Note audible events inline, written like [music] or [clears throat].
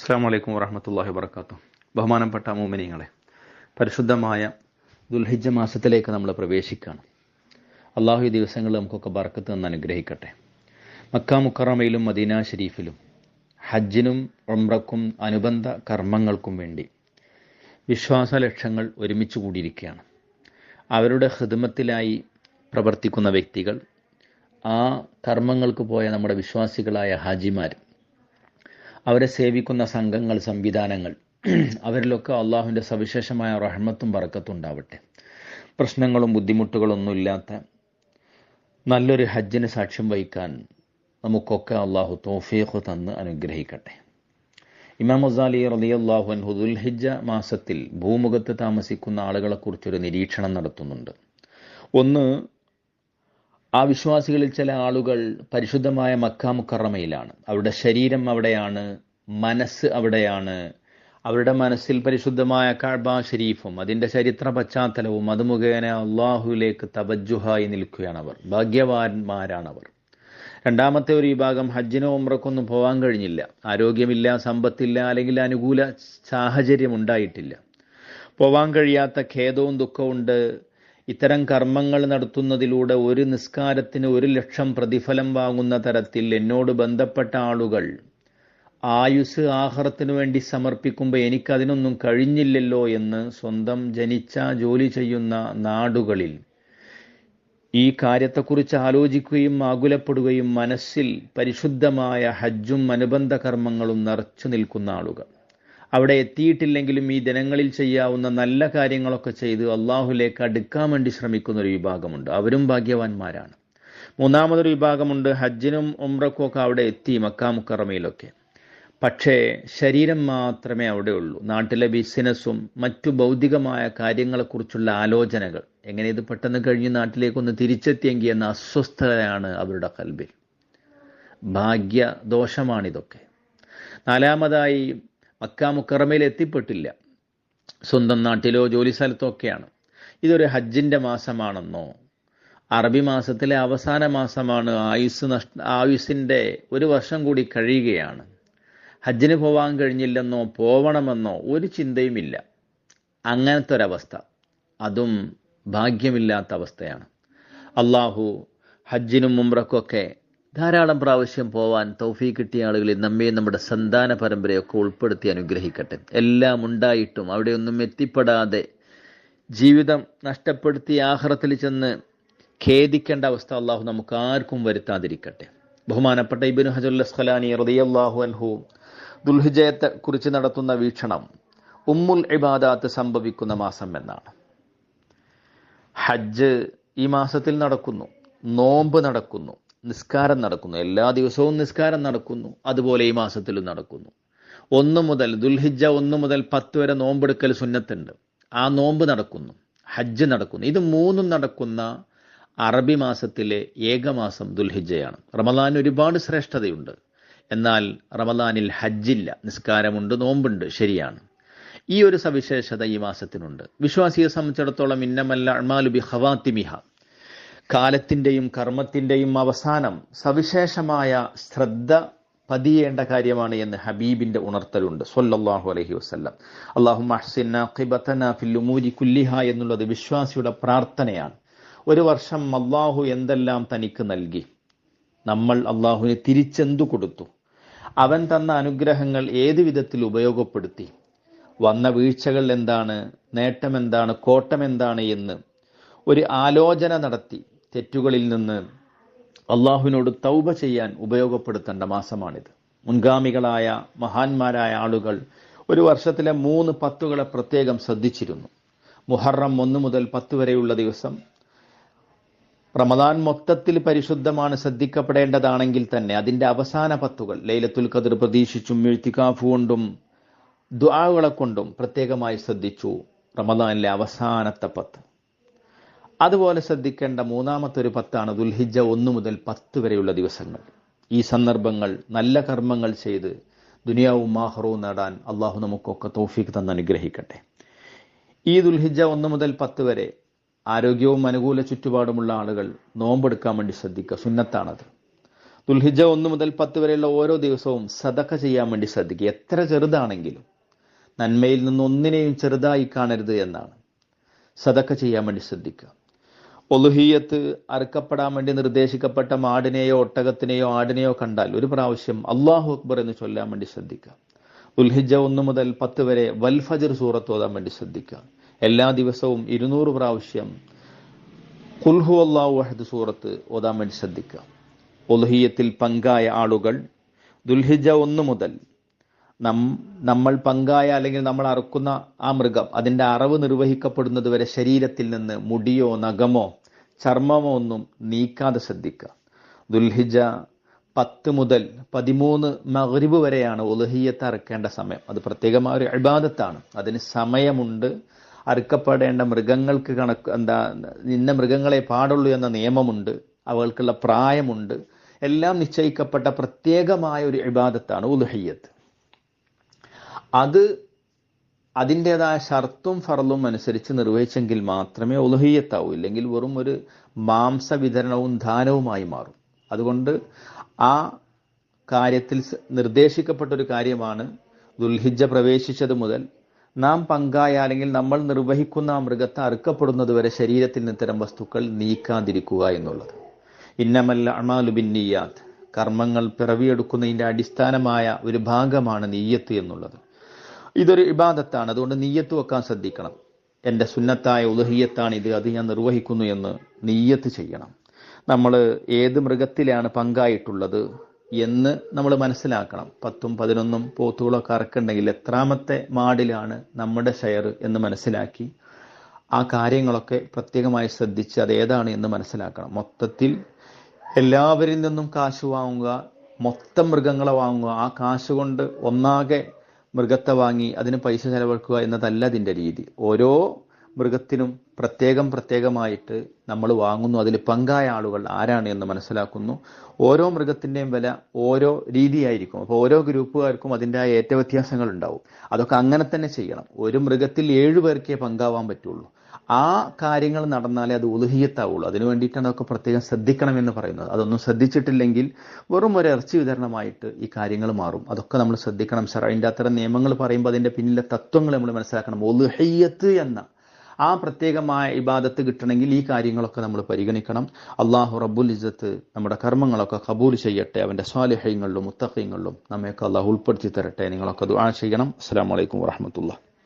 അസ്സാം വലൈക്കും വറഹമത്തല്ലാഹി വർക്കാത്തു ബഹുമാനപ്പെട്ട മൂമിനിയങ്ങളെ പരിശുദ്ധമായ ദുൽഹിജ മാസത്തിലേക്ക് നമ്മൾ പ്രവേശിക്കുകയാണ്. അള്ളാഹു ഈ ദിവസങ്ങളിൽ നമുക്കൊക്കെ ബർക്കത്ത് നിന്ന് അനുഗ്രഹിക്കട്ടെ. മക്ക മുക്കറമയിലും മദീന ഷരീഫിലും ഹജ്ജിനും ഉംറക്കും അനുബന്ധ കർമ്മങ്ങൾക്കും വേണ്ടി വിശ്വാസ ലക്ഷ്യങ്ങൾ ഒരുമിച്ച് കൂടിയിരിക്കുകയാണ്. അവരുടെ ഹൃദമത്തിലായി പ്രവർത്തിക്കുന്ന വ്യക്തികൾ ആ കർമ്മങ്ങൾക്ക് പോയ നമ്മുടെ വിശ്വാസികളായ ഹാജിമാർ അവരെ സേവിക്കുന്ന സംഘങ്ങൾ സംവിധാനങ്ങൾ. [clears throat] അവരിലൊക്കെ അള്ളാഹുവിന്റെ സവിശേഷമായ റഹ്മത്തും ബറക്കത്തും ഉണ്ടാവട്ടെ. പ്രശ്നങ്ങളും ബുദ്ധിമുട്ടുകളൊന്നും ഇല്ലാത്ത നല്ലൊരു ഹജ്ജിന് സാക്ഷ്യം വഹിക്കാൻ നമുക്കൊക്കെ അള്ളാഹു തോഫീഖ് തന്ന് അനുഗ്രഹിക്കട്ടെ. ഇമാം അസാലി റലിയല്ലാഹു അൻഹു ദുൽഹിജ മാസത്തിൽ ഭൂമുഖത്ത് താമസിക്കുന്ന ആളുകളെക്കുറിച്ചൊരു നിരീക്ഷണം നടത്തുന്നുണ്ട്. ഒന്ന് ആ വിശ്വാസികളിൽ ചില ആളുകൾ പരിശുദ്ധമായ മക്ക മുക്കറമയിലാണ്. അവരുടെ ശരീരം അവിടെയാണ് മനസ്സ് അവിടെയാണ്. അവരുടെ മനസ്സിൽ പരിശുദ്ധമായ കഅബ ഷരീഫും അതിന്റെ ചരിത്ര പശ്ചാത്തലവും അത് മുഖേന അള്ളാഹുലേക്ക് തവജുഹായി നിൽക്കുകയാണ് അവർ ഭാഗ്യവാന്മാരാണവർ. രണ്ടാമത്തെ ഒരു വിഭാഗം ഹജ്ജിനോ ഉമ്രക്കൊന്നും പോകാൻ കഴിഞ്ഞില്ല. ആരോഗ്യമില്ല സമ്പത്തില്ല അല്ലെങ്കിൽ അനുകൂല സാഹചര്യം ഉണ്ടായിട്ടില്ല. പോവാൻ കഴിയാത്ത ഖേദവും ദുഃഖമുണ്ട് ഇത്തരം കർമ്മങ്ങൾ നടത്തുന്നതിലൂടെ ഒരു നിസ്കാരത്തിന് ഒരു ലക്ഷം പ്രതിഫലം വാങ്ങുന്ന തരത്തിൽ എന്നോട് ബന്ധപ്പെട്ട ആളുകൾ ആയുസ് ആഹാരത്തിനു വേണ്ടി സമർപ്പിക്കുമ്പോൾ എനിക്കതിനൊന്നും കഴിഞ്ഞില്ലല്ലോ എന്ന് സ്വന്തം ജനിച്ച ജോലി ചെയ്യുന്ന നാടുകളിൽ ഈ കാര്യത്തെക്കുറിച്ച് ആലോചിക്കുകയും ആകുലപ്പെടുകയും മനസ്സിൽ പരിശുദ്ധമായ ഹജ്ജും അനുബന്ധ കർമ്മങ്ങളും നിറച്ചു നിൽക്കുന്ന ആളുകൾ. അവിടെ എത്തിയിട്ടില്ലെങ്കിലും ഈ ദിനങ്ങളിൽ ചെയ്യാവുന്ന നല്ല കാര്യങ്ങളൊക്കെ ചെയ്ത് അള്ളാഹുലേക്ക് അടുക്കാൻ വേണ്ടി ശ്രമിക്കുന്ന ഒരു വിഭാഗമുണ്ട്. അവരും ഭാഗ്യവാന്മാരാണ്. മൂന്നാമതൊരു വിഭാഗമുണ്ട് ഹജ്ജിനും ഉംറക്കും ഒക്കെ അവിടെ എത്തി മക്കാമുക്കറമയിലൊക്കെ പക്ഷേ ശരീരം മാത്രമേ അവിടെ ഉള്ളൂ. നാട്ടിലെ ബിസിനസ്സും മറ്റു ഭൗതികമായ കാര്യങ്ങളെക്കുറിച്ചുള്ള ആലോചനകൾ. എങ്ങനെ ഇത് പെട്ടെന്ന് കഴിഞ്ഞ് നാട്ടിലേക്കൊന്ന് തിരിച്ചെത്തിയെങ്കിൽ എന്ന അസ്വസ്ഥതയാണ് അവരുടെ കൽബിൽ. ഭാഗ്യദോഷമാണിതൊക്കെ. നാലാമതായി മക്ക മുക്കറമയിൽ എത്തിപ്പെട്ടില്ല. സ്വന്തം നാട്ടിലോ ജോലി സ്ഥലത്തോ ഒക്കെയാണ് ഇതൊരു ഹജ്ജിന്റെ മാസമാണെന്നോ അറബി മാസത്തിലെ അവസാന മാസമാണ് ആയുസ് നഷ്ട ആയുസിന്റെ ഒരു വർഷം കൂടി കഴിയുകയാണ്. ഹജ്ജിന് പോവാൻ കഴിഞ്ഞില്ലെന്നോ പോവണമെന്നോ ഒരു ചിന്തയുമില്ല. അങ്ങനത്തെ ഒരവസ്ഥ അതും ഭാഗ്യമില്ലാത്ത അവസ്ഥയാണ്. അള്ളാഹു ഹജ്ജിനും മുമ്രക്കൊക്കെ ധാരാളം പ്രാവശ്യം പോവാൻ തൗഫീ കിട്ടിയ ആളുകളിൽ നമ്മയും നമ്മുടെ സന്താന പരമ്പരയൊക്കെ ഉൾപ്പെടുത്തി അനുഗ്രഹിക്കട്ടെ. എല്ലാം ഉണ്ടായിട്ടും അവിടെയൊന്നും എത്തിപ്പെടാതെ ജീവിതം നഷ്ടപ്പെടുത്തി ആഹ്റത്തിൽ ചെന്ന് ഖേദിക്കേണ്ട അവസ്ഥ അള്ളാഹു നമുക്ക് ആർക്കും വരുത്താതിരിക്കട്ടെ. ബഹുമാനപ്പെട്ട ഇബിൻ ഹജുൽ അസ്ഖലാനി റളിയല്ലാഹു അൻഹു ദുൽഹിജയത്തെ കുറിച്ച് നടത്തുന്ന വീക്ഷണം ഉമ്മുൽ ഇബാദാത്ത് സംഭവിക്കുന്ന മാസം എന്നാണ്. ഹജ്ജ് ഈ മാസത്തിൽ നടക്കുന്നു നോമ്പ് നടക്കുന്നു. നിസ്കാരം നടക്കുന്നു. എല്ലാ ദിവസവും നിസ്കാരം നടക്കുന്നു. അതുപോലെ ഈ മാസത്തിലും നടക്കുന്നു. ഒന്ന് മുതൽ ദുൽഹിജ ഒന്ന് മുതൽ പത്ത് വരെ നോമ്പെടുക്കൽ സുന്നത്തുണ്ട്. ആ നോമ്പ് നടക്കുന്നു. ഹജ്ജ് നടക്കുന്നു. ഇത് മൂന്നും നടക്കുന്ന അറബി മാസത്തിലെ ഏകമാസം ദുൽഹിജയാണ് റമദാൻ ഒരുപാട് ശ്രേഷ്ഠതയുണ്ട്. എന്നാൽ റമദാനിൽ ഹജ്ജില്ല. നിസ്കാരമുണ്ട് നോമ്പുണ്ട്. ശരിയാണ്. ഈ ഒരു സവിശേഷത ഈ മാസത്തിനുണ്ട്. വിശ്വാസിയെ സംബന്ധിച്ചിടത്തോളം ഇന്നമല്ല അഴ്മാലുബി ഹവാത്തിമിഹ കാലത്തിന്റെയും കർമ്മത്തിന്റെയും അവസാനം സവിശേഷമായ ശ്രദ്ധ പതിയേണ്ട കാര്യമാണ് എന്ന് ഹബീബിന്റെ ഉണർത്തലുണ്ട്. സൊല്ലാഹു അലഹി വസ്ല്ലാം. അള്ളാഹു ഫില്ലുമൂരി കുല്ലിഹ എന്നുള്ളത് വിശ്വാസിയുടെ പ്രാർത്ഥനയാണ്. ഒരു വർഷം അള്ളാഹു എന്തെല്ലാം തനിക്ക് നൽകി. നമ്മൾ അള്ളാഹുവിനെ തിരിച്ചെന്തു കൊടുത്തു. അവൻ തന്ന അനുഗ്രഹങ്ങൾ ഏത് വിധത്തിൽ ഉപയോഗപ്പെടുത്തി. വന്ന വീഴ്ചകൾ എന്താണ് നേട്ടം എന്താണ് കോട്ടം എന്താണ് എന്ന് ഒരു ആലോചന നടത്തി. തെറ്റുകളിൽ നിന്ന് അള്ളാഹുവിനോട് തൗബ ചെയ്യാൻ ഉപയോഗപ്പെടുത്തേണ്ട മാസമാണിത്. മുൻഗാമികളായ മഹാന്മാരായ ആളുകൾ ഒരു വർഷത്തിലെ മൂന്ന് പത്തുകളെ പ്രത്യേകം ശ്രദ്ധിച്ചിരുന്നു. മുഹറം ഒന്ന് മുതൽ പത്ത് വരെയുള്ള ദിവസം റമദാൻ മൊത്തത്തിൽ പരിശുദ്ധമാണ് ശ്രദ്ധിക്കപ്പെടേണ്ടതാണെങ്കിൽ തന്നെ അതിന്റെ അവസാന പത്തുകൾ ലൈലത്തുൽ കതിർ പ്രതീക്ഷിച്ചും എഴുത്തിക്കാഫ് കൊണ്ടും ദ്വാകളെ കൊണ്ടും പ്രത്യേകമായി ശ്രദ്ധിച്ചു റമദാനിലെ അവസാനത്തെ പത്ത്. അതുപോലെ ശ്രദ്ധിക്കേണ്ട മൂന്നാമത്തെ ഒരു പത്താണ് ദുൽഹിജ ഒന്ന് മുതൽ പത്ത് വരെയുള്ള ദിവസങ്ങൾ. ഈ സന്ദർഭങ്ങൾ നല്ല കർമ്മങ്ങൾ ചെയ്ത് ദുനിയാവും മാഹറവും നേടാൻ അള്ളാഹു നമുക്കൊക്കെ തോഫീക്ക് തന്ന് അനുഗ്രഹിക്കട്ടെ. ഈ ദുൽഹിജ ഒന്ന് മുതൽ പത്ത് വരെ ആരോഗ്യവും അനുകൂല ചുറ്റുപാടുമുള്ള ആളുകൾ നോമ്പെടുക്കാൻ വേണ്ടി ശ്രദ്ധിക്കുക. സുന്നത്താണത്. ദുൽഹിജ ഒന്ന് മുതൽ പത്ത് വരെയുള്ള ഓരോ ദിവസവും സദക്ക ചെയ്യാൻ വേണ്ടി ശ്രദ്ധിക്കുക. എത്ര ചെറുതാണെങ്കിലും നന്മയിൽ നിന്ന് ഒന്നിനെയും ചെറുതായി കാണരുത് എന്നാണ്. സദക്ക ചെയ്യാൻ വേണ്ടി ശ്രദ്ധിക്കുക. ഒലുഹിയത്ത് അറുക്കപ്പെടാൻ വേണ്ടി നിർദ്ദേശിക്കപ്പെട്ട മാടിനെയോ ഒട്ടകത്തിനെയോ ആടിനെയോ കണ്ടാൽ ഒരു പ്രാവശ്യം അള്ളാഹു അക്ബർ എന്ന് ചൊല്ലാൻ വേണ്ടി ശ്രദ്ധിക്കുക. ദുൽഹിജ ഒന്ന് മുതൽ പത്ത് വരെ വൽഫജർ സൂറത്ത് ഓതാൻ വേണ്ടി ശ്രദ്ധിക്കുക. എല്ലാ ദിവസവും ഇരുന്നൂറ് പ്രാവശ്യം കുൽഹു അള്ളാഹു വഹദ് സൂറത്ത് ഓതാൻ വേണ്ടി ശ്രദ്ധിക്കുക. ഒലുഹിയത്തിൽ പങ്കായ ആളുകൾ ദുൽഹിജ ഒന്ന് മുതൽ നം നമ്മൾ പങ്കായ അല്ലെങ്കിൽ നമ്മൾ അറുക്കുന്ന ആ മൃഗം അതിന്റെ അറവ് നിർവഹിക്കപ്പെടുന്നത് വരെ ശരീരത്തിൽ നിന്ന് മുടിയോ നഖമോ ചർമ്മമോ ഒന്നും നീക്കാതെ ശ്രദ്ധിക്കുക. ദുൽഹിജ പത്ത് മുതൽ പതിമൂന്ന് മഗ്രിബ് വരെയാണ് ഉലഹിയത്ത് അറുക്കേണ്ട സമയം. അത് പ്രത്യേകമായ ഒരു അഭിബാദത്താണ് അതിന് സമയമുണ്ട്. അറുക്കപ്പെടേണ്ട മൃഗങ്ങൾക്ക് കണക്ക് എന്താ ഇന്ന മൃഗങ്ങളെ പാടുള്ളൂ എന്ന നിയമമുണ്ട്. അവൾക്കുള്ള പ്രായമുണ്ട്. എല്ലാം നിശ്ചയിക്കപ്പെട്ട പ്രത്യേകമായ ഒരു ഇബാദത്താണ് ഉലുഹയ്യത്ത് അത് അതിന്റെതായ ഷർത്തും ഫറലും അനുസരിച്ച് നിർവഹിച്ചെങ്കിൽ മാത്രമേ ഉലഹീയത്താവൂ. ഇല്ലെങ്കിൽ വെറും ഒരു മാംസ വിതരണവും ദാനവുമായി മാറും. അതുകൊണ്ട് ആ കാര്യത്തിൽ നിർദ്ദേശിക്കപ്പെട്ട ഒരു കാര്യമാണ് ദുൽഹിജ പ്രവേശിച്ചത് മുതൽ നാം പങ്കായ അല്ലെങ്കിൽ നമ്മൾ നിർവഹിക്കുന്ന ആ മൃഗത്തെ അറുക്കപ്പെടുന്നത് വരെ ശരീരത്തിൽ നിന്ന് ഇത്തരം വസ്തുക്കൾ നീക്കാതിരിക്കുക എന്നുള്ളത്. ഇന്നമല്ല അമാലുബിന്നിയാത്ത് കർമ്മങ്ങൾ പിറവിയെടുക്കുന്നതിന്റെ അടിസ്ഥാനമായ ഒരു ഭാഗമാണ് നീയത്ത് എന്നുള്ളത്. ഇതൊരു ഇബാദത്താണ്. അതുകൊണ്ട് നീയത്ത് വെക്കാൻ ശ്രദ്ധിക്കണം. എന്റെ സുന്നത്തായ ഉലഹിയത്താണ് ഇത്. അത് ഞാൻ നിർവഹിക്കുന്നു എന്ന് നീയത്ത് ചെയ്യണം. നമ്മൾ ഏത് മൃഗത്തിലാണ് പങ്കായിട്ടുള്ളത് എന്ന് നമ്മൾ മനസ്സിലാക്കണം. പത്തും പതിനൊന്നും പോത്തുകളൊക്കെ അറക്കുണ്ടെങ്കിൽ എത്രാമത്തെ മാടിലാണ് നമ്മുടെ ഷെയർ എന്ന് മനസ്സിലാക്കി ആ കാര്യങ്ങളൊക്കെ പ്രത്യേകമായി ശ്രദ്ധിച്ച് അത് ഏതാണ് എന്ന് മനസ്സിലാക്കണം. മൊത്തത്തിൽ എല്ലാവരിൽ നിന്നും കാശ് വാങ്ങുക മൊത്തം മൃഗങ്ങളെ വാങ്ങുക ആ കാശ് കൊണ്ട് ഒന്നാകെ മൃഗത്തെ വാങ്ങി അതിന് പൈസ ചെലവഴിക്കുക എന്നതല്ല അതിന്റെ രീതി. ഓരോ മൃഗത്തിനും പ്രത്യേകം പ്രത്യേകമായിട്ട് നമ്മൾ വാങ്ങുന്നു. അതിൽ പങ്കായ ആളുകൾ ആരാണ് എന്ന് മനസ്സിലാക്കുന്നു. ഓരോ മൃഗത്തിന്റെയും വില ഓരോ രീതിയായിരിക്കും. അപ്പോൾ ഓരോ ഗ്രൂപ്പുകാർക്കും അതിന്റെ ഏറ്റ വ്യത്യാസങ്ങൾ ഉണ്ടാവും. അതൊക്കെ അങ്ങനെ തന്നെ ചെയ്യണം. ഒരു മൃഗത്തിൽ ഏഴു പേർക്കേ പങ്കാവാൻ പറ്റുള്ളൂ. ആ കാര്യങ്ങൾ നടന്നാലേ അത് ഉലുഹിയത്താവുള്ളൂ. അതിനു വേണ്ടിയിട്ടാണ് അതൊക്കെ പ്രത്യേകം ശ്രദ്ധിക്കണം എന്ന് പറയുന്നത്. അതൊന്നും ശ്രദ്ധിച്ചിട്ടില്ലെങ്കിൽ വെറും ഒരു ഇറച്ചി വിതരണമായിട്ട് ഈ കാര്യങ്ങൾ മാറും. അതൊക്കെ നമ്മൾ ശ്രദ്ധിക്കണം. സാർ അതിന്റെ അത്തരം നിയമങ്ങൾ പറയുമ്പോൾ അതിന്റെ പിന്നിലെ തത്വങ്ങൾ നമ്മൾ മനസ്സിലാക്കണം. ഒലുഹയ്യത്ത് എന്ന ആ പ്രത്യേകമായ ഇബാദത്ത് കിട്ടണമെങ്കിൽ ഈ കാര്യങ്ങളൊക്കെ നമ്മൾ പരിഗണിക്കണം. അള്ളാഹു റബ്ബുൽ ഇസത്ത് നമ്മുടെ കർമ്മങ്ങളൊക്കെ കബൂൽ ചെയ്യട്ടെ. അവന്റെ സ്വാലിഹ്യങ്ങളിലും മുത്തഹ്യങ്ങളിലും നമ്മയൊക്കെ അള്ളാഹു ഉൾപ്പെടുത്തി തരട്ടെ. നിങ്ങളൊക്കെ ദുആ ചെയ്യണം. അസ്സാം വലൈക്കും വാഹമത്തുള്ള